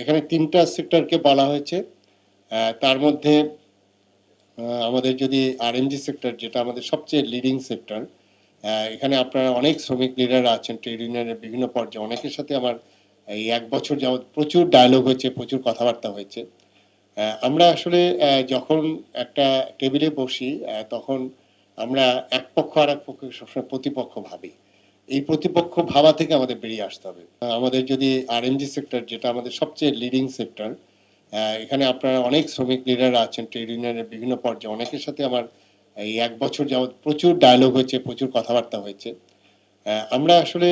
এখানে তিনটা সেক্টরকে বলা হয়েছে। তার মধ্যে আমাদের যদি আরএমজি সেক্টর, যেটা আমাদের সবচেয়ে লিডিং সেক্টর এখানে আপনারা অনেক শ্রমিক লিডাররা আছেন ট্রেড ইউনিয়নের বিভিন্ন পর্যায়ে। অনেকের সাথে আমার এই এক বছর যাবত প্রচুর ডায়লগ হয়েছে, প্রচুর কথাবার্তা হয়েছে। আমরা আসলে যখন একটা টেবিলে বসি তখন আমরা এক পক্ষ আর এক পক্ষকে সবসময় প্রতিপক্ষ ভাবি। এই প্রতিপক্ষ ভাবা থেকে আমাদের বেরিয়ে আসতে হবে। আমাদের যদি আরএমজি সেক্টর যেটা আমাদের সবচেয়ে লিডিং সেক্টর এখানে আপনারা অনেক শ্রমিক লিডাররা আছেন ট্রেড ইউনিয়নের বিভিন্ন পর্যায়ে। অনেকের সাথে আমার এই এক বছর যাবত প্রচুর ডায়লগ হয়েছে, প্রচুর কথাবার্তা হয়েছে। আমরা আসলে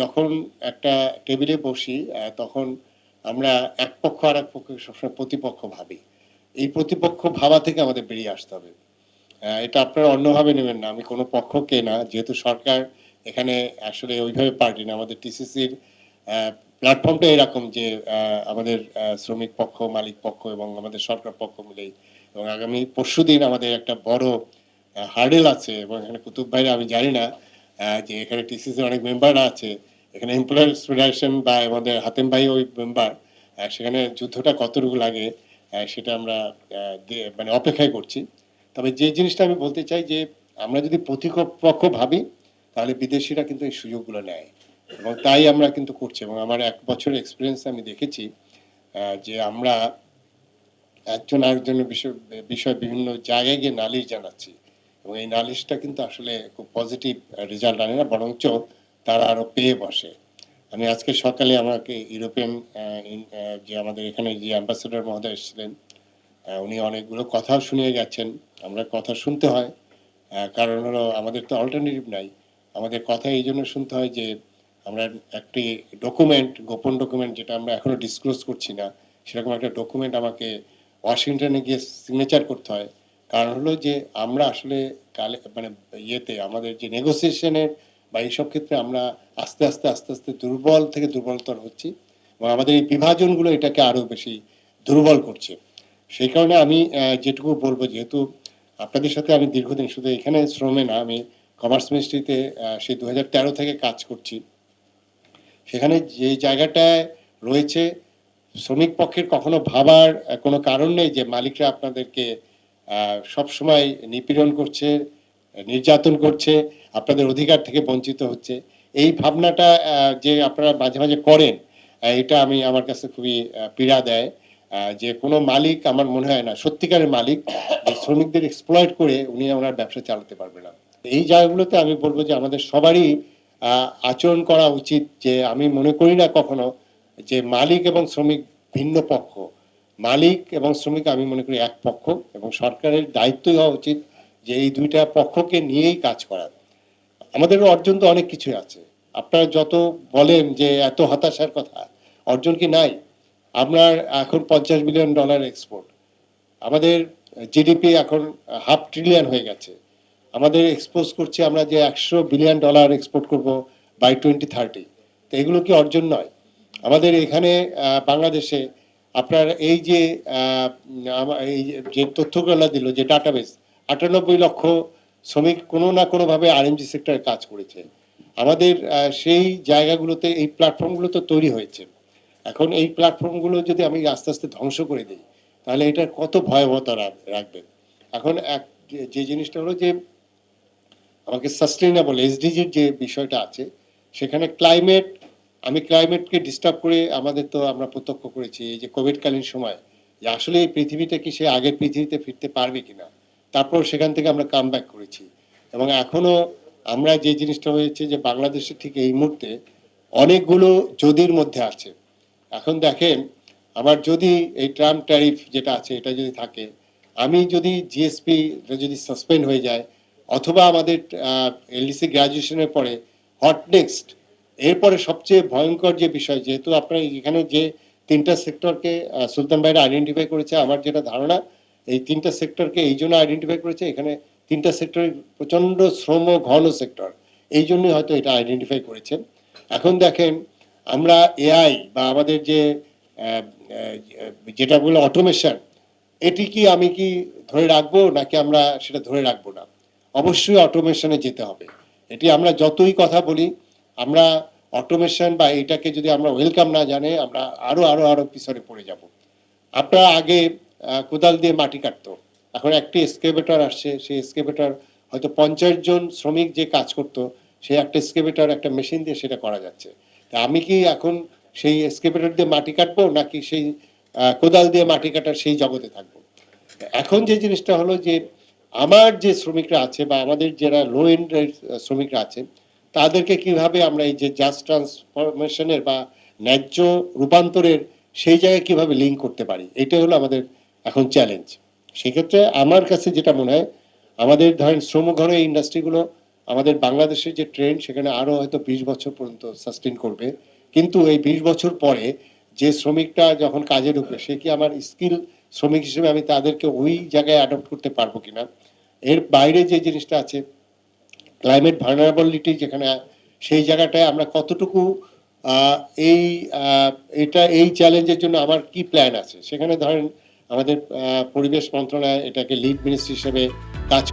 যখন একটা টেবিলে বসি তখন আমরা এক পক্ষ আর এক পক্ষকে সবসময় প্রতিপক্ষ ভাবি। এই প্রতিপক্ষ ভাবা থেকে আমাদের বেরিয়ে আসতে হবে। এটা আপনারা অন্যভাবে নেবেন না। আমি কোনো পক্ষকে না, যেহেতু সরকার এখানে আসলে ওইভাবে পার্টি না। আমাদের টিসিসির প্ল্যাটফর্মটা এরকম যে আমাদের শ্রমিক পক্ষ, মালিক পক্ষ এবং আমাদের সরকার পক্ষ মিলেই এবং আগামী পরশুদিন আমাদের একটা বড় হার্ডেল আছে এবং এখানে কুতুব ভাইরা আমি জানি না যে এখানে টিসিসির অনেক মেম্বাররা আছে। এখানে এমপ্লয়ার্স ফেডারেশন বা আমাদের হাতেম ভাই ওই মেম্বার সেখানে যুদ্ধটা কতটুকু লাগে সেটা আমরা মানে অপেক্ষায় করছি। তবে যে জিনিসটা আমি বলতে চাই যে, আমরা যদি প্রতিপক্ষ ভাবি তাহলে বিদেশিরা কিন্তু এই সুযোগগুলো নেয়। এবং তাই আমরা কিন্তু করছি এবং আমার এক বছরের এক্সপিরিয়েন্স আমি দেখেছি যে আমরা একজন আরেকজনের বিষয় বিষয় বিভিন্ন জায়গায় গিয়ে নালিশ জানাচ্ছি। এবং এই নালিশটা কিন্তু আসলে খুব পজিটিভ রেজাল্ট আনে না, বরঞ্চ তারা আরও পেয়ে বসে। আমি আজকে সকালে আমাকে ইউরোপিয়ান যে আমাদের এখানে যে অ্যাম্বাসেডর মহোদয় এসেছিলেন উনি অনেকগুলো কথাও শুনিয়ে গেছেন। আমরা কথা শুনতে হয় কারণ হলো আমাদের তো অল্টারনেটিভ নাই। আমাদের কথা এই জন্য শুনতে হয় যে আমরা একটি ডকুমেন্ট গোপন ডকুমেন্ট যেটা আমরা এখনও ডিসক্লোজ করছি না, সেরকম একটা ডকুমেন্ট আমাকে ওয়াশিংটনে গিয়ে সিগনেচার করতে হয়। কারণ হলো যে আমরা আসলে কালে মানে ইয়েতে, আমাদের যে নেগোসিয়েশনের বা এইসব ক্ষেত্রে আমরা আস্তে আস্তে আস্তে আস্তে দুর্বল থেকে দুর্বলতর হচ্ছি এবং আমাদের এই বিভাজনগুলো এটাকে আরও বেশি দুর্বল করছে। সেই কারণে আমি যেটুকু বলব, যেহেতু আপনাদের সাথে আমি দীর্ঘদিন শুধু এখানে শ্রমে না, আমি কমার্স মিনিস্ট্রিতে সেই দু থেকে কাজ করছি। সেখানে যে জায়গাটায় রয়েছে, শ্রমিক পক্ষের কখনো ভাবার কোনো কারণ নেই যে মালিকরা আপনাদেরকে সবসময় নিপীড়ন করছে, নির্যাতন করছে, আপনাদের অধিকার থেকে বঞ্চিত হচ্ছে। এই ভাবনাটা যে আপনারা মাঝে মাঝে করেন এটা আমি আমার কাছে খুবই পীড়া দেয় যে কোনো মালিক, আমার মনে হয় না, সত্যিকারের মালিক শ্রমিকদের এক্সপ্লয়েট করে উনি ওনার ব্যবসা চালাতে পারবে না। এই জায়গাগুলোতে আমি বলব যে আমাদের সবারই আচরণ করা উচিত যে আমি মনে করি না কখনো যে মালিক এবং শ্রমিক ভিন্ন পক্ষ। মালিক এবং শ্রমিক আমি মনে করি এক পক্ষ এবং সরকারের দায়িত্বই হওয়া উচিত যে এই দুইটা পক্ষকে নিয়েই কাজ করা। আমাদের অর্জন তো অনেক কিছুই আছে। আপনারা যত বলেন যে এত হতাশার কথা, অর্জন কি নাই? আপনার এখন পঞ্চাশ বিলিয়ন ডলার এক্সপোর্ট আমাদের জিডিপি এখন হাফ ট্রিলিয়ন হয়ে গেছে। আমাদের এক্সপোজ করছি আমরা যে একশো বিলিয়ন ডলার এক্সপোর্ট করব বাই টোয়েন্টি থার্টি তো এগুলো কি অর্জন নয়? আমাদের এখানে বাংলাদেশে আপনার এই যে এই যে তথ্যগুলো দিল যে ডাটাবেস আটানব্বই লক্ষ শ্রমিক কোনো না কোনোভাবে আরএমজি সেক্টরে কাজ করেছে। আমাদের সেই জায়গাগুলোতে এই প্ল্যাটফর্মগুলো তো তৈরি হয়েছে। এখন এই প্ল্যাটফর্মগুলো যদি আমি আস্তে আস্তে ধ্বংস করে দিই, তাহলে এটার কত ভয়াবহতা রাখবে? এখন এক, যে জিনিসটা হলো যে আমাকে সাস্টেনেবল এসডিজির যে বিষয়টা আছে, সেখানে ক্লাইমেট আমি ক্লাইমেটকে ডিস্টার্ব করে আমাদের তো আমরা প্রত্যক্ষ করেছি, এই যে কোভিডকালীন সময়, যে আসলে এই পৃথিবীটা কি সে আগের পৃথিবীতে ফিরতে পারবে কিনা? তারপর সেখান থেকে আমরা কাম ব্যাক করেছি। এবং এখনও আমরা যে জিনিসটা হয়েছে যে বাংলাদেশে ঠিক এই মুহূর্তে অনেকগুলো যদির মধ্যে আছে। এখন দেখেন, আমার যদি এই ট্রাম্প ট্যারিফ যেটা আছে, এটা যদি থাকে, আমি যদি জিএসপি যদি সাসপেন্ড হয়ে যায় অথবা আমাদের এলডিসি গ্রাজুয়েশনের পরে হট নেক্সট, এরপরে সবচেয়ে ভয়ঙ্কর যে বিষয়, যেহেতু আপনার এখানে যে তিনটা সেক্টরকে সুলতান ভাইরা আইডেন্টিফাই করেছে, আমার যেটা ধারণা, এই তিনটা সেক্টরকে এই জন্য আইডেন্টিফাই করেছে, এখানে তিনটা সেক্টরের প্রচণ্ড শ্রম ঘন সেক্টর, এই জন্যই হয়তো এটা আইডেন্টিফাই করেছে এখন দেখেন, আমরা এআই বা আমাদের যে যেটা বলে অটোমেশন এটি কি আমি কি ধরে রাখব, নাকি আমরা সেটা ধরে রাখব না? অবশ্যই অটোমেশনে যেতে হবে। এটি আমরা যতই কথা বলি, আমরা অটোমেশন বা এটাকে যদি আমরা ওয়েলকাম না জানে, আমরা আরও আরও আরও পিছনে পড়ে যাব। আপনারা আগে কোদাল দিয়ে মাটি কাটতো। এখন একটি এসকেভেটর আসছে, সেই এসকেভেটর হয়তো পঞ্চাশ জন শ্রমিক যে কাজ করতো সে একটা এসকেভেটর একটা মেশিন দিয়ে সেটা করা যাচ্ছে। তা আমি কি এখন সেই এসকেভেটর দিয়ে মাটি কাটবো, নাকি সেই কোদাল দিয়ে মাটি কাটার সেই জগতে থাকব? এখন যে জিনিসটা হলো যে আমার যে শ্রমিকরা আছে বা আমাদের যারা লো এন্ড শ্রমিকরা আছে, তাদেরকে কীভাবে আমরা এই যে জাস্ট ট্রান্সফরমেশনের বা ন্যায্য রূপান্তরের সেই জায়গায় কীভাবে লিঙ্ক করতে পারি? এটা হলো আমাদের এখন চ্যালেঞ্জ সেক্ষেত্রে আমার কাছে যেটা মনে হয়, আমাদের ধরেন শ্রমঘর এই ইন্ডাস্ট্রিগুলো আমাদের বাংলাদেশের যে ট্রেন্ড সেখানে আরও হয়তো বিশ বছর পর্যন্ত সাস্টেন করবে। কিন্তু এই বিশ বছর পরে যে শ্রমিকটা যখন কাজে ঢুকবে, সে কি আমার স্কিল শ্রমিক হিসেবে আমি তাদেরকে ওই জায়গায় অ্যাডপ্ট করতে পারব কিনা। এর বাইরে যে জিনিসটা আছে ক্লাইমেট ভার্নারেবলিটি যেখানে, সেই জায়গাটায় আমরা কতটুকু এই এটা, এই চ্যালেঞ্জের জন্য আমার কি প্ল্যান আছে? সেখানে ধরেন আমাদের পরিবেশ মন্ত্রণালয় এটাকে লিড মিনিস্ট্রি হিসেবে কাজ